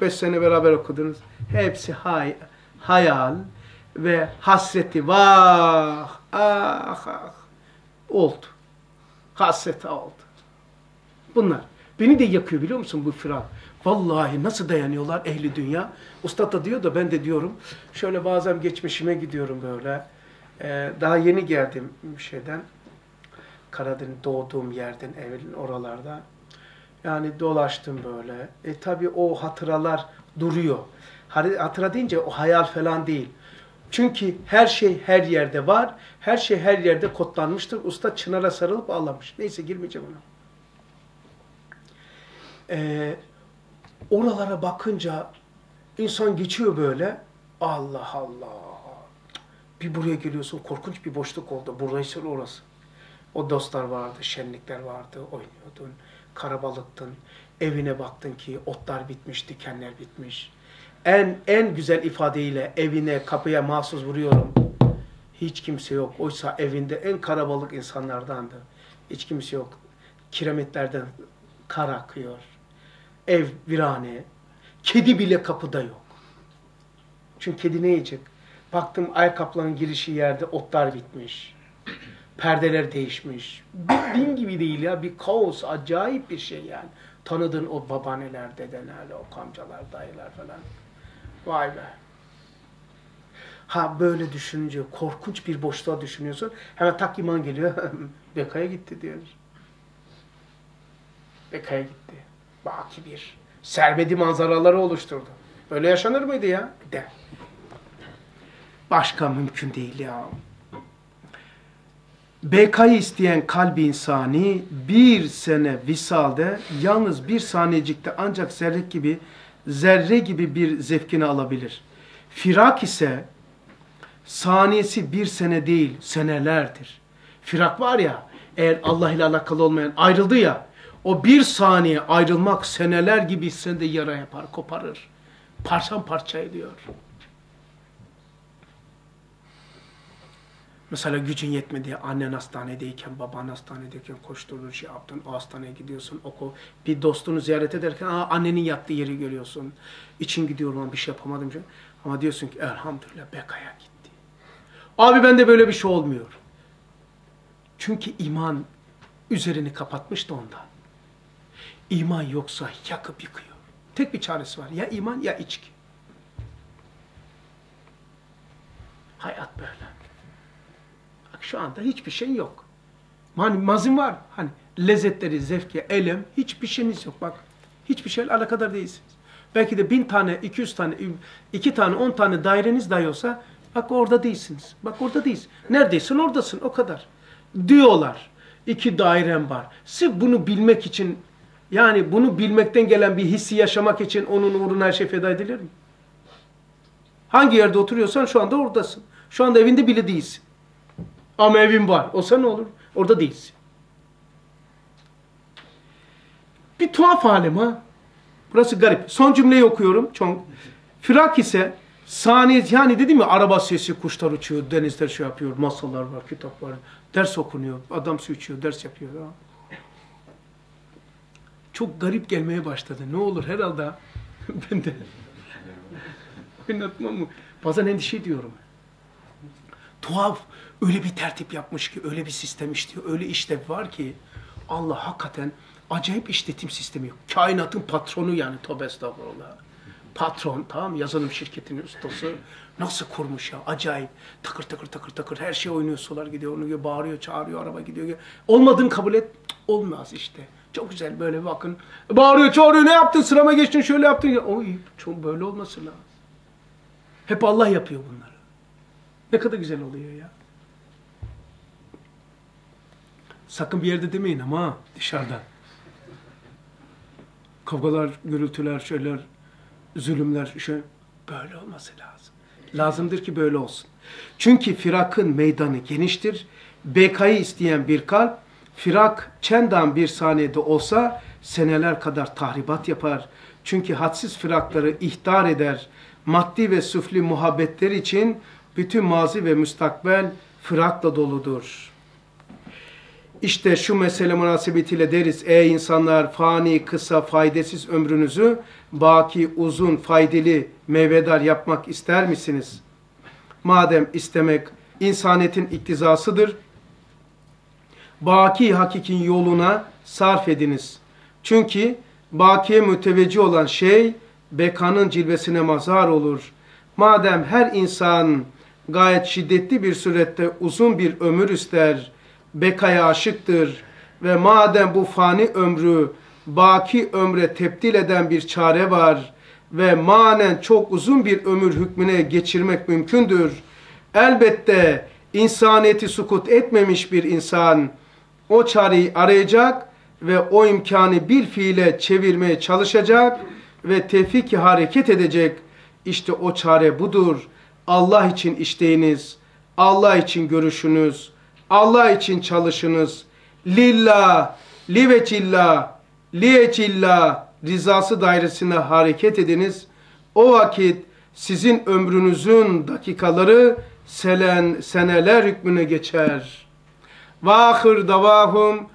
3-5 sene beraber okudunuz. Hepsi hay, hayal ve hasreti vah ah ah oldu. Hasreti oldu. Bunlar. Beni de yakıyor biliyor musun bu firak? Vallahi nasıl dayanıyorlar ehli dünya? Usta da diyor da ben de diyorum. Şöyle bazen geçmişime gidiyorum böyle. Ee, daha yeni geldim şeyden. Karadeniz doğduğum yerden evin oralarda. Yani dolaştım böyle. E tabi o hatıralar duruyor. Hatıra deyince o hayal falan değil. Çünkü her şey her yerde var. Her şey her yerde kodlanmıştır. Usta çınara sarılıp ağlamış. Neyse girmeyeceğim ona. Ee, oralara bakınca insan geçiyor böyle. Allah Allah. Bir buraya geliyorsun korkunç bir boşluk oldu. Burası orası. O dostlar vardı, şenlikler vardı, oynuyordun, karabalıktın. Evine baktın ki otlar bitmiş, dikenler bitmiş. En en güzel ifadeyle evine, kapıya mahsus vuruyorum. Hiç kimse yok. Oysa evinde en karabalık insanlardandı. Hiç kimse yok. Kiremitlerden kar akıyor. Ev virane. Kedi bile kapıda yok. Çünkü kedi ne yiyecek? Baktım ayakkabıların girişi yerde otlar bitmiş. Perdeler değişmiş. Bin gibi değil ya. Bir kaos. Acayip bir şey yani. Tanıdın o babaanneler, dedeler, o amcalar, dayılar falan. Vay be. Ha böyle düşününce korkunç bir boşluğa düşünüyorsun. Hemen tak iman geliyor. Bekaya gitti diyor. Bekaya gitti. Baki bir. Servedi manzaraları oluşturdu. Böyle yaşanır mıydı ya? De. Başka mümkün değil ya. Bekayı isteyen kalbi insani bir sene visalde yalnız bir saniyecikte ancak zerre gibi zerre gibi bir zevkini alabilir. Firak ise saniyesi bir sene değil senelerdir. Firak var ya eğer Allah ile alakalı olmayan ayrıldı ya o bir saniye ayrılmak seneler gibi sende yara yapar, koparır. Parçam parça ediyor. Mesela gücün yetmedi, annen hastanedeyken, baban hastanedeyken koşturur, şey yaptın, o hastaneye gidiyorsun, oku. Bir dostunu ziyaret ederken aa, annenin yattığı yeri görüyorsun. İçin gidiyor lan bir şey yapamadım. Şey. Ama diyorsun ki elhamdülillah Beka'ya gitti. Abi bende böyle bir şey olmuyor. Çünkü iman üzerini kapatmış da ondan. İman yoksa yakıp yıkıyor. Tek bir çaresi var. Ya iman ya içki. Hayat böyle. Şu anda hiçbir şey yok. Hani mazim var. Hani lezzetleri, zevki, elem hiçbir şeyiniz yok. Bak hiçbir şeyle alakadar değilsiniz. Belki de bin tane, iki yüz tane, iki tane, on tane daireniz dahi olsa bak orada değilsiniz. Bak orada değilsin. Neredeysin oradasın o kadar. Diyorlar. İki dairem var. Sırf bunu bilmek için yani bunu bilmekten gelen bir hissi yaşamak için onun uğruna her şey feda edilir mi? Hangi yerde oturuyorsan şu anda oradasın. Şu anda evinde bile değilsin. Ama evin var. Olsa ne olur? Orada değilsin. Bir tuhaf halim ha. Burası garip. Son cümleyi okuyorum. Çok. Firak ise saniye yani dedim ya araba sesi, kuşlar uçuyor, denizler şey yapıyor, masalar var, kitap var, ders okunuyor, adam su içiyor, ders yapıyor. Ha. Çok garip gelmeye başladı. Ne olur herhalde ben de mı? Bazen endişe ediyorum. Tuhaf öyle bir tertip yapmış ki, öyle bir sistem işliyor, öyle işlev var ki Allah hakikaten acayip işletim sistemi yok. Kainatın patronu yani tövbe estağfurullah. Patron tamam yazılım şirketinin ustası nasıl kurmuş ya acayip. Takır takır takır takır her şey oynuyor sular gidiyor onu bağırıyor çağırıyor araba gidiyor. Olmadığını kabul et olmaz işte. Çok güzel böyle bakın. Bağırıyor çağırıyor ne yaptın sırama geçtin şöyle yaptın. Ya, o çok böyle olması lazım. Hep Allah yapıyor bunları. Ne kadar güzel oluyor ya. Sakın bir yerde demeyin ama dışarıda. Kavgalar, gürültüler, şeyler, zulümler, şey böyle olması lazım. Lazımdır ki böyle olsun. Çünkü firakın meydanı geniştir. Bekayı isteyen bir kalp, firak çendan bir saniyede olsa seneler kadar tahribat yapar. Çünkü hadsiz firakları ihtar eder. Maddi ve süfli muhabbetler için bütün mazi ve müstakbel firakla doludur. İşte şu mesele münasebetiyle deriz ey insanlar fani kısa faydasız ömrünüzü baki uzun faydalı meyvedar yapmak ister misiniz? Madem istemek insanetin iktizasıdır, baki hakikin yoluna sarf ediniz. Çünkü bakiye müteveccih olan şey bekanın cilvesine mazhar olur. Madem her insan gayet şiddetli bir surette uzun bir ömür ister, bekaya aşıktır ve madem bu fani ömrü baki ömre tebdil eden bir çare var ve manen çok uzun bir ömür hükmüne geçirmek mümkündür. Elbette insaniyeti sukut etmemiş bir insan o çareyi arayacak ve o imkanı bir fiile çevirmeye çalışacak ve tevfik hareket edecek. İşte o çare budur. Allah için işteyiniz, Allah için görüşünüz, Allah için çalışınız. Lillah, livecillah, liyecillah rizası dairesinde hareket ediniz. O vakit sizin ömrünüzün dakikaları selen, seneler hükmüne geçer. Ve ahir davahum